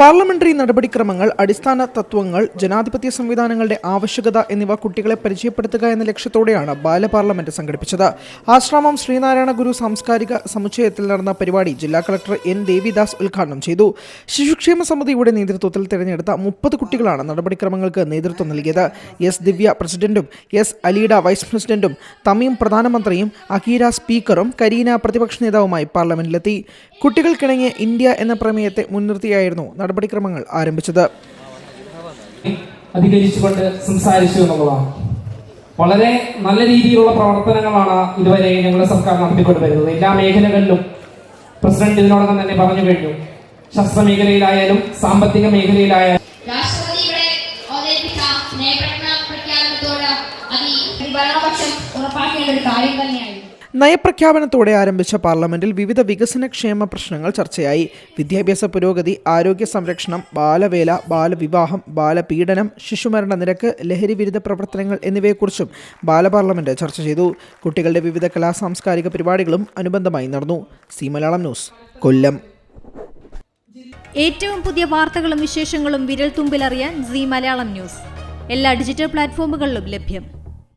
Parliamentary നടപടിക്രമങ്ങൾ അടിസ്ഥാന തത്വങ്ങൾ ജനാധിപത്യ സംവിധാനങ്ങളുടെ ആവശ്യകത എന്നിവ കുട്ടികളെ പരിചയപ്പെടുത്തുക എന്ന ലക്ഷ്യത്തോടെയാണ് ബാലപാർലമെന്റ് സംഘടിപ്പിച്ചത്. ആശ്രമം ശ്രീനാരായണ ഗുരു സാംസ്കാരിക സമുച്ചയത്തിൽ നടന്ന പരിപാടി ജില്ലാ കളക്ടർ എൻ ദേവിദാസ് ഉദ്ഘാടനം ചെയ്തു. ശിശുക്ഷേമ സമിതിയുടെ നേതൃത്വത്തിൽ തിരഞ്ഞെടുത്ത മുപ്പത് കുട്ടികളാണ് നടപടിക്രമങ്ങൾക്ക് നേതൃത്വം നൽകിയത്. എസ് ദിവ്യ പ്രസിഡന്റും എസ് അലീഡ വൈസ് പ്രസിഡന്റും തമീം പ്രധാനമന്ത്രിയും അഖീര സ്പീക്കറും കരീന പ്രതിപക്ഷ നേതാവുമായി പാർലമെന്റിലെത്തി. കുട്ടികൾക്കിണങ്ങിയ ഇന്ത്യ എന്ന പ്രമേയത്തെ മുൻനിർത്തിയായിരുന്നു നടപടിക്രമങ്ങൾ ആരംഭിച്ചത്. അധികരിച്ചുകൊണ്ട് സംസാരിച്ചു എന്നുള്ളതാണ്. വളരെ നല്ല രീതിയിലുള്ള പ്രവർത്തനങ്ങളാണ് ഇതുവരെ ഞങ്ങളുടെ സർക്കാർ നടത്തിക്കൊണ്ട് വരുന്നത് എല്ലാ മേഖലകളിലും പ്രസിഡന്റ് ഇതിനോടകം തന്നെ പറഞ്ഞു കഴിഞ്ഞു. ശാസ്ത്ര മേഖലയിലായാലും സാമ്പത്തിക മേഖലയിലായാലും ഭരണപക്ഷം ഉറപ്പാക്കേണ്ട ഒരു കാര്യം തന്നെയായിരുന്നു. നയപ്രഖ്യാപനത്തോടെ ആരംഭിച്ച പാർലമെന്റിൽ വിവിധ വികസന ക്ഷേമ പ്രശ്നങ്ങൾ ചർച്ചയായി. വിദ്യാഭ്യാസ പുരോഗതി ആരോഗ്യ സംരക്ഷണം ബാലവേല ബാലവിവാഹം ബാലപീഡനം ശിശുമരണ നിരക്ക് ലഹരി വിരുദ്ധ പ്രവർത്തനങ്ങൾ എന്നിവയെക്കുറിച്ചും ബാലപാർലമെന്റ് ചർച്ച ചെയ്തു. കുട്ടികളുടെ വിവിധ കലാ സാംസ്കാരിക പരിപാടികളും അനുബന്ധമായി നടന്നു. C Malayalam news Kollam. ഏറ്റവും പുതിയ വാർത്തകളും വിശേഷങ്ങളും വിരൽ തുമ്പിലറിയാൻ സി മലയാളം ന്യൂസ്. എല്ലാ ഡിജിറ്റൽ പ്ലാറ്റ്ഫോമുകളിലും ലഭ്യം.